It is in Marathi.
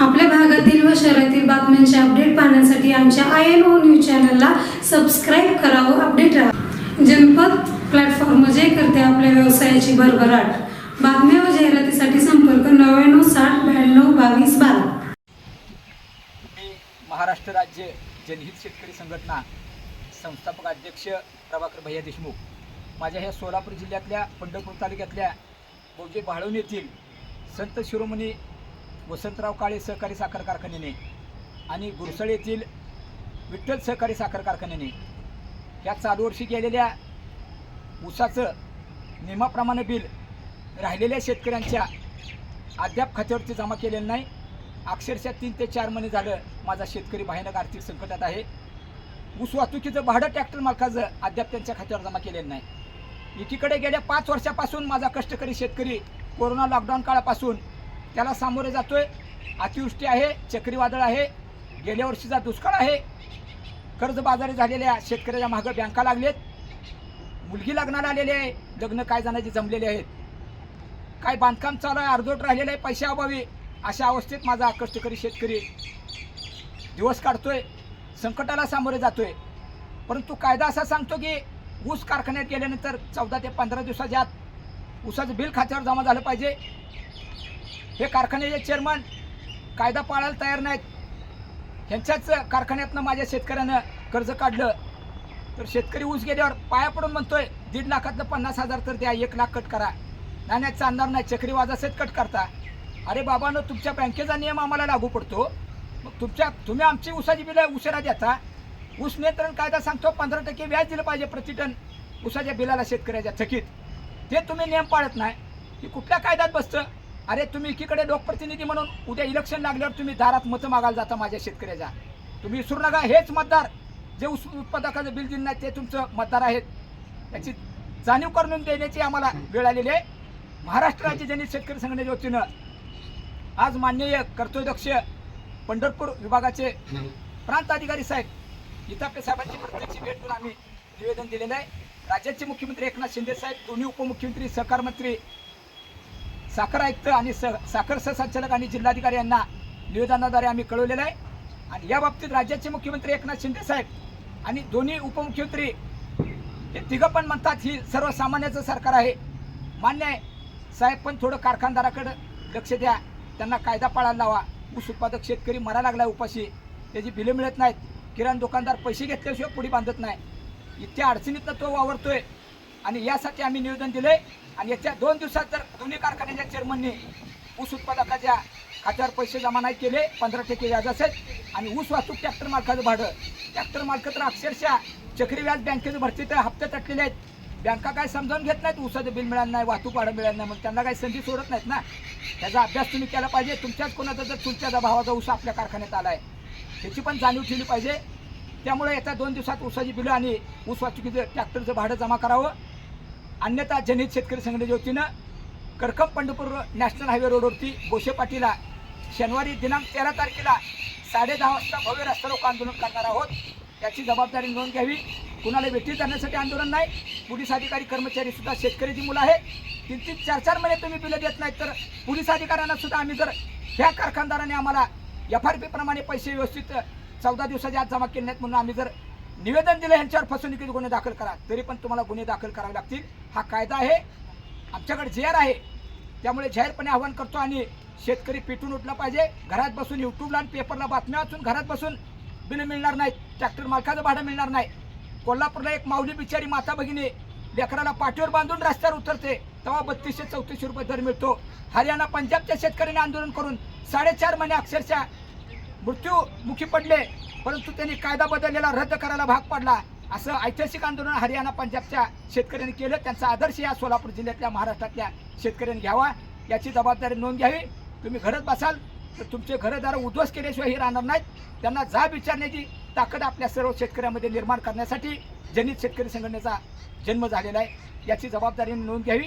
आपल्या भागातील व शहरातील बातम्यांचे अपडेट पाहण्यासाठी आमच्या आय एन ओ न्यूज चॅनलला सबस्क्राईब करा व अपडेट राहा. जनपद प्लॅटफॉर्म जे करते आपल्या व्यवसायाची भरभराट. बातम्या व जाहिरातीसाठी संपर्क नव्याण्णव साठ ब्याण्णव बावीस बारा. महाराष्ट्र राज्य जनहित शेतकरी संघटना संस्थापक अध्यक्ष प्रभाकर भैया देशमुख. माझ्या ह्या सोलापूर जिल्ह्यातल्या पंढरपूर तालुक्यातल्या बोजे भाळवण येथील संत शिरोमणी वसंतराव काळे सहकारी साखर कारखान्याने आणि गुरसळ येथील विठ्ठल सहकारी साखर कारखान्याने या चालू वर्षी गेलेल्या ऊसाचं नियमाप्रमाणे बिल राहिलेल्या शेतकऱ्यांच्या अद्याप खात्यावरती जमा केलेलं नाही. अक्षरशः तीन ते चार महिने झालं माझा शेतकरी भयानक आर्थिक संकटात आहे. ऊस वाहतुकीचं भाडं ट्रॅक्टर मालकाचं अद्याप त्यांच्या खात्यावर जमा केलेलं नाही. एकीकडे गेल्या पाच वर्षापासून माझा कष्टकरी शेतकरी कोरोना लॉकडाऊन काळापासून त्याला सामोरे जातोय. अतिवृष्टी आहे चक्रीवादळ आहे गेल्या वर्षीचा दुष्काळ आहे. कर्जबाजारी झालेल्या शेतकऱ्याच्या मागं बँका लागलेत. मुलगी लग्नाला आलेली आहे. लग्न काय जणांची जमलेले आहेत. काय बांधकाम चालू आहे अर्धोट राहिलेलं आहे पैसे अभावी. अशा अवस्थेत माझा कष्टकरी शेतकरी दिवस काढतोय. संकटाला सामोरे जातोय. परंतु कायदा असा सांगतो की ऊस कारखान्यात गेल्यानंतर चौदा ते पंधरा दिवसाच्या आत ऊसाचं बिल खात्यावर जमा झालं पाहिजे. हे कारखान्याचे चेअरमन कायदा पाळायला तयार नाहीत. ह्यांच्याच कारखान्यातनं माझ्या शेतकऱ्यानं कर्ज काढलं. तर शेतकरी ऊस गेल्यावर पाया पडून म्हणतोय दीड लाखातलं पन्नास हजार तर द्या एक लाख कट करा. नाही नाही चालणार नाही. चक्रीवाज असेच कट करता. अरे बाबांनो तुमच्या बँकेचा नियम आम्हाला लागू पडतो. मग तुमच्या तुम्ही आमची ऊसाची बिलं उशिरा देता. ऊस नियंत्रण कायदा सांगतो पंधरा टक्के व्याज दिलं पाहिजे प्रतिटन उसाच्या ऊसाच्या बिलाला शेतकऱ्याच्या थकीत. ते तुम्ही नियम पाळत नाही. की कुठल्या कायद्यात बसतं? अरे तुम्ही एकीकडे लोकप्रतिनिधी म्हणून उद्या इलेक्शन लागल्यावर तुम्ही दारात मतं मागायला जाता माझ्या शेतकऱ्याच्या. तुम्ही विसरू नका हेच मतदार जे ऊस उत्पादकाचं बिल दिलं नाही ते तुमचं मतदार आहेत. त्याची जाणीव करून देण्याची आम्हाला वेळ आलेली आहे. महाराष्ट्र राज्य जनित शेतकरी संघटनेच्या वतीनं आज माननीय कर्तव्यदक्ष पंढरपूर विभागाचे प्रांत अधिकारी साहेब गीतापे साहेबांची प्रत्यक्ष भेट घेऊन आम्ही निवेदन दिलेलं आहे. राज्याचे मुख्यमंत्री एकनाथ शिंदे साहेब दोन्ही उपमुख्यमंत्री सहकार मंत्री साखर आयुक्त आणि स साखर सहसंचालक आणि जिल्हाधिकारी यांना निवेदनाद्वारे आम्ही कळवलेलं आहे. आणि या बाबतीत राज्याचे मुख्यमंत्री एकनाथ शिंदे साहेब आणि दोन्ही उपमुख्यमंत्री हे तिघं पण म्हणतात ही सर्वसामान्याचं सरकार आहे. मान्य आहे. साहेब पण थोडं कारखानदाराकडं लक्ष द्या. त्यांना कायदा पाळायला लावा. ऊस उत्पादक शेतकरी मरा लागला उपाशी. त्याची बिलं मिळत नाहीत. किराणा दुकानदार पैसे घेतल्याशिवाय पुढे बांधत नाही. इतक्या अडचणीतनं तो वावरतोय. आणि यासाठी आम्ही निवेदन दिले आणि याच्या दोन दिवसात जर दोन्ही कारखान्याच्या चेअरमनने ऊस उत्पादकाच्या खात्यावर पैसे जमा नाही केले पंधरा टक्के व्याज असेल आणि ऊस वाहतूक ट्रॅक्टर मालकाचं भाडं. ट्रॅक्टर मालक तर अक्षरशः चक्रीव्याज बँकेचं भरती तर हप्ते तटलेले आहेत. बँका काय समजावून घेत नाहीत ऊसाचं बिल मिळालं नाही वाहतूक भाडं मिळालं नाही मग त्यांना काही संधी सोडत नाहीत ना? त्याचा अभ्यास तुम्ही केला पाहिजे. तुमच्याच कोणाचा जर तुमच्या भावाचा ऊस आपल्या कारखान्यात आला आहे त्याची पण जाणीव ठेवली पाहिजे. त्यामुळे येत्या दोन दिवसात ऊसाची बिलं आणि ऊस वाहतुकीचं ट्रॅक्टरचं भाडं जमा करावं. अन्यथा जनहित शेतकरी संघटनेच्या वतीनं करकम पंढरपूर नॅशनल हायवे रोडवरती गोशे पाटीला शनिवारी दिनांक तेरा तारखेला साडे दहा वाजता भव्य रस्ता रोको आंदोलन करणार आहोत. याची जबाबदारी नोंद घ्यावी. कुणाला भेटी करण्यासाठी आंदोलन नाही. पोलीस अधिकारी कर्मचारी सुद्धा शेतकऱ्याची मुलं आहेत तीन तीन चार चार महिने तुम्ही बिलं देत नाहीत तर पोलीस अधिकाऱ्यांना सुद्धा आम्ही जर ह्या कारखानदाराने आम्हाला एफ आर पी प्रमाणे पैसे व्यवस्थित चौदा दिवसाच्या आत जमा केले नाहीत म्हणून आम्ही जर निवेदन दिलं यांच्यावर फसवणुकीचे गुन्हे दाखल करा. तरी पण तुम्हाला गुन्हे दाखल करावे लागतील. हा कायदा आहे. आमच्याकडे जे आहे. त्यामुळे जाहीरपणे आवाहन करतो आणि शेतकरी पेटून उठला पाहिजे. घरात बसून यूट्यूबला आणि पेपरला बातम्या वाचून घरात बसून बिलं मिळणार नाहीत. ट्रॅक्टर मालकाचं भाडं मिळणार नाही. कोल्हापूरला एक माऊली बिचारी माता भगिनी लेकराला पाठीवर बांधून रस्त्यावर उतरते. तेव्हा बत्तीसशे चौतीसशे रुपये दर मिळतो. हरियाणा पंजाबच्या शेतकऱ्यांनी आंदोलन करून साडेचार महिने अक्षरशः मृत्यूमुखी पडले. परंतु त्यांनी कायदा बदललेला रद्द करायला भाग पडला. असं ऐतिहासिक आंदोलन हरियाणा पंजाबच्या शेतकऱ्यांनी केलं. त्यांचा आदर्श या सोलापूर जिल्ह्यातल्या महाराष्ट्रातल्या शेतकऱ्यांनी घ्यावा. याची जबाबदारी नोंद घ्यावी. तुम्ही घरात बसाल तर तुमचे घरदार उद्ध्वस्त केल्याशिवाय हे राहणार नाहीत. त्यांना जाब विचारण्याची ताकद आपल्या सर्व शेतकऱ्यांमध्ये निर्माण करण्यासाठी जनित शेतकरी संघटनेचा जन्म झालेला आहे. याची जबाबदारी नोंद घ्यावी.